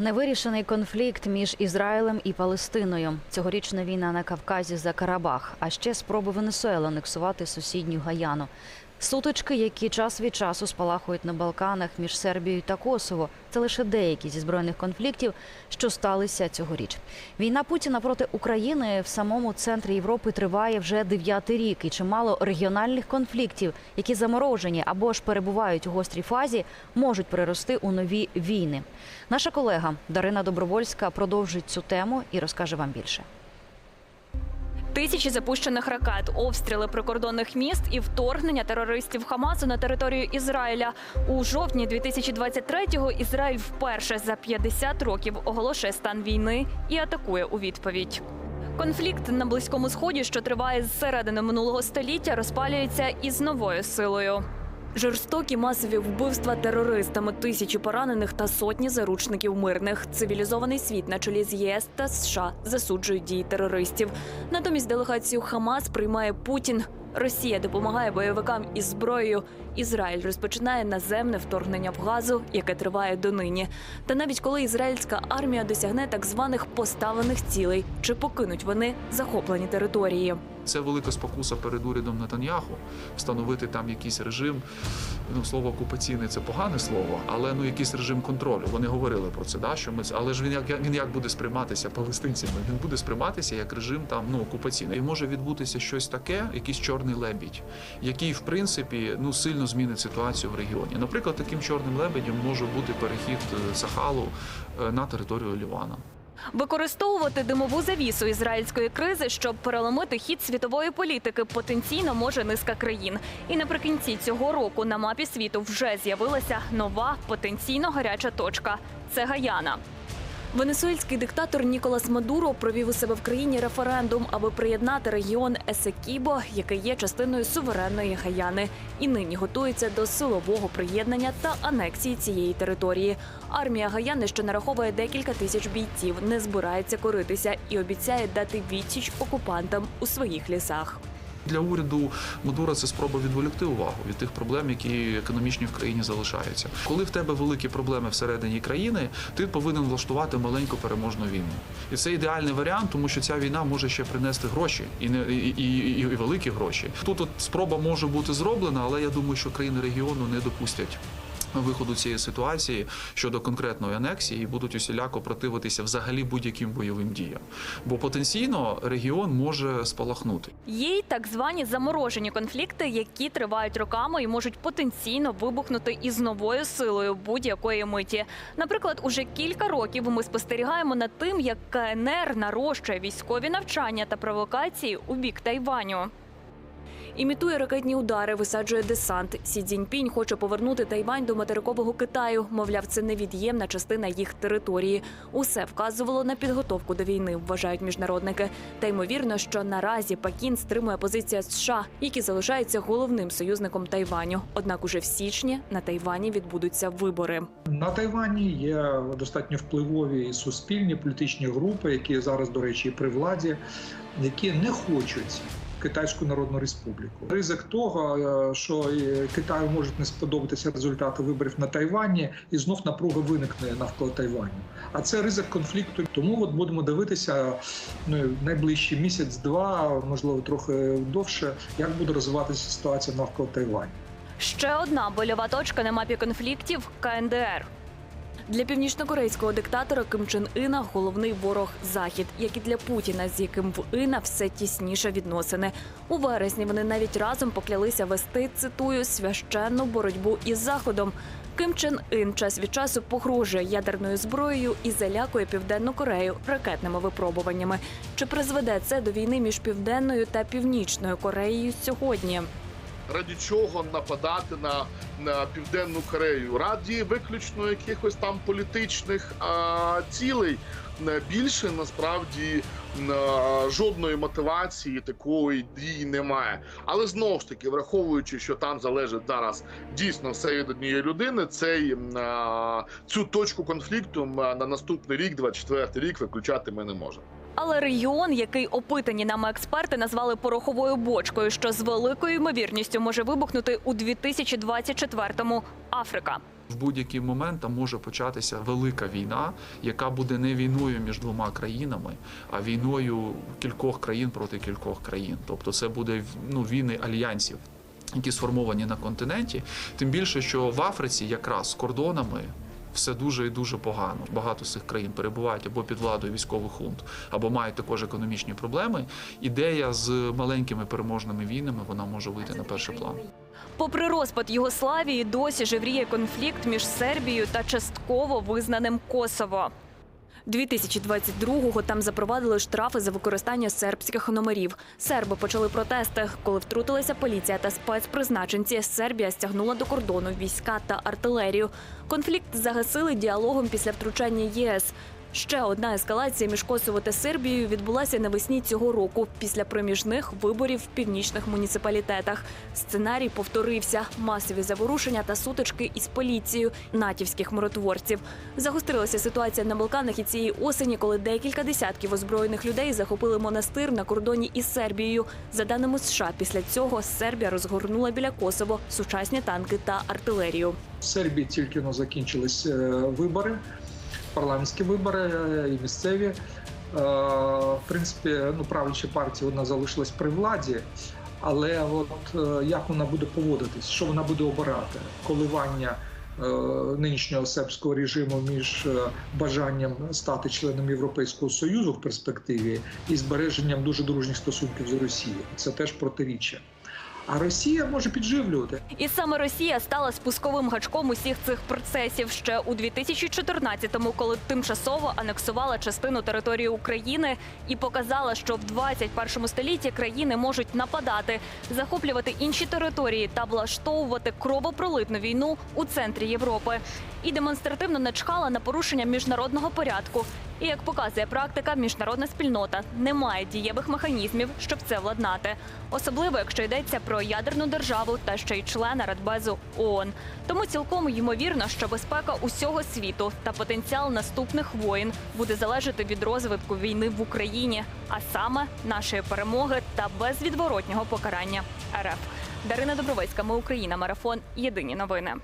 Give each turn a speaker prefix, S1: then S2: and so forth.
S1: Невирішений конфлікт між Ізраїлем і Палестиною. Цьогорічна війна на Кавказі за Карабах, а ще спроби Венесуели анексувати сусідню Гаяну. Сутички, які час від часу спалахують на Балканах між Сербією та Косово, це лише деякі зі збройних конфліктів, що сталися цьогоріч. Війна Путіна проти України в самому центрі Європи триває вже дев'ятий рік, і чимало регіональних конфліктів, які заморожені або ж перебувають у гострій фазі, можуть перерости у нові війни. Наша колега Дарина Добровольська продовжить цю тему і розкаже вам більше.
S2: Тисячі запущених ракет, обстріли прикордонних міст і вторгнення терористів Хамасу на територію Ізраїля. У жовтні 2023-го Ізраїль вперше за 50 років оголошує стан війни і атакує у відповідь. Конфлікт на близькому сході, що триває з середини минулого століття, розпалюється із новою силою. Жорстокі масові вбивства терористами, тисячі поранених та сотні заручників мирних. Цивілізований світ на чолі з ЄС та США засуджують дії терористів. Натомість делегацію Хамас приймає Путін. Росія допомагає бойовикам із зброєю. Ізраїль розпочинає наземне вторгнення в газу, яке триває донині. Та навіть коли ізраїльська армія досягне так званих поставлених цілей, чи покинуть вони захоплені території.
S3: Це велика спокуса перед урядом Нетаньяху встановити там якийсь режим. Ну, слово окупаційний це погане слово, але ну якийсь режим контролю. Вони говорили про це. Да, що ми але ж він як він як буде сприйматися палестинцями? Він буде сприйматися як режим там ну окупаційний. І може відбутися щось таке, якийсь чорний лебідь, який в принципі ну сильно змінить ситуацію в регіоні. Наприклад, таким чорним лебедем може бути перехід е, Сахалу е, на територію Лівана.
S2: Використовувати димову завісу ізраїльської кризи, щоб переломити хід світової політики, потенційно може низка країн. І наприкінці цього року на мапі світу вже з'явилася нова потенційно гаряча точка це Гаяна. Венесуельський диктатор Ніколас Мадуро провів у себе в країні референдум, аби приєднати регіон Есекібо, який є частиною суверенної Гаяни, і нині готується до силового приєднання та анексії цієї території. Армія Гаяни, що нараховує декілька тисяч бійців, не збирається коритися і обіцяє дати відсіч окупантам у своїх лісах.
S3: Для уряду Мадура це спроба відволікти увагу від тих проблем, які економічні в країні залишаються. Коли в тебе великі проблеми всередині країни, ти повинен влаштувати маленьку переможну війну. І це ідеальний варіант, тому що ця війна може ще принести гроші і не і, і, і, великі гроші. Тут от спроба може бути зроблена, але я думаю, що країни регіону не допустять. Виходу цієї ситуації щодо конкретної анексії і будуть усіляко противитися взагалі будь-яким бойовим діям, бо потенційно регіон може спалахнути.
S2: Є й так звані заморожені конфлікти, які тривають роками і можуть потенційно вибухнути із новою силою будь-якої миті. Наприклад, уже кілька років ми спостерігаємо над тим, як КНР нарощує військові навчання та провокації у бік Тайваню. Імітує ракетні удари, висаджує десант. Сі Цзіньпінь хоче повернути Тайвань до материкового Китаю. Мовляв, це невід'ємна частина їх території. Усе вказувало на підготовку до війни, вважають міжнародники. Та ймовірно, що наразі Пекін стримує позиція США, які залишаються головним союзником Тайваню. Однак уже в січні на Тайвані відбудуться вибори.
S4: На Тайвані є достатньо впливові суспільні політичні групи, які зараз, до речі, при владі, які не хочуть. Китайську Народну Республіку ризик того, е, що Китаю можуть не сподобатися результати виборів на Тайвані, і знов напруга виникне навколо Тайваню. А це ризик конфлікту. Тому от будемо дивитися ну найближчий місяць-два, можливо, трохи довше, як буде розвиватися ситуація навколо Тайваню.
S2: Ще одна больова точка на мапі конфліктів КНДР. Для північнокорейського диктатора Ким Чен Іна головний ворог Захід, як і для Путіна, з яким в Іна все тісніше відносини. У вересні вони навіть разом поклялися вести цитую священну боротьбу із заходом. Ким Чен Ін час від часу погрожує ядерною зброєю і залякує південну Корею ракетними випробуваннями. Чи призведе це до війни між південною та північною Кореєю сьогодні?
S5: Раді чого нападати на, на південну Корею? Раді виключно якихось там політичних а, цілей. Більше насправді жодної мотивації такої дії немає. Але знову ж таки, враховуючи, що там залежить зараз дійсно все від однієї людини, цей цю точку конфлікту на наступний рік, 24 рік, виключати ми не можемо.
S2: Але регіон, який опитані нами експерти назвали пороховою бочкою, що з великою ймовірністю може вибухнути у 2024-му – Африка.
S3: В будь-який момент там може початися велика війна, яка буде не війною між двома країнами, а війною кількох країн проти кількох країн. Тобто це буде ну, війни альянсів. Які сформовані на континенті, тим більше, що в Африці якраз з кордонами все дуже і дуже погано. Багато з цих країн перебувають або під владою військових хунт, або мають також економічні проблеми. Ідея з маленькими переможними війнами вона може вийти на перший план.
S2: Попри розпад Югославії, досі живріє конфлікт між Сербією та частково визнаним Косово. 2022-го там запровадили штрафи за використання сербських номерів. Серби почали протести. Коли втрутилася поліція та спецпризначенці, Сербія стягнула до кордону війська та артилерію. Конфлікт загасили діалогом після втручання ЄС. Ще одна ескалація між Косово та Сербією відбулася навесні цього року після проміжних виборів в північних муніципалітетах. Сценарій повторився: масові заворушення та сутички із поліцією натівських миротворців. Загострилася ситуація на Балканах і цієї осені, коли декілька десятків озброєних людей захопили монастир на кордоні із Сербією. За даними США, після цього Сербія розгорнула біля Косово сучасні танки та артилерію.
S4: В Сербії тільки но закінчились е, вибори, парламентські вибори е, і місцеві. Е, В принципі, ну правляча партія вона залишилась при владі. Але от е, як вона буде поводитись, що вона буде обирати? Коливання нинішнього сербського режиму між бажанням стати членом Європейського союзу в перспективі і збереженням дуже дружніх стосунків з Росією. Це теж протиріччя. А Росія може підживлювати.
S2: І саме Росія стала спусковим гачком усіх цих процесів ще у 2014-му, коли тимчасово анексувала частину території України і показала, що в 21 столітті країни можуть нападати, захоплювати інші території та влаштовувати кровопролитну війну у центрі Європи. І демонстративно начхала на порушення міжнародного порядку. І як показує практика, міжнародна спільнота не має дієвих механізмів, щоб це владнати, особливо якщо йдеться про ядерну державу та ще й члена Радбезу ООН. Тому цілком ймовірно, що безпека усього світу та потенціал наступних воєн буде залежати від розвитку війни в Україні, а саме нашої перемоги та безвідворотнього покарання РФ. Дарина Добровольська, ми Україна, марафон. Єдині новини.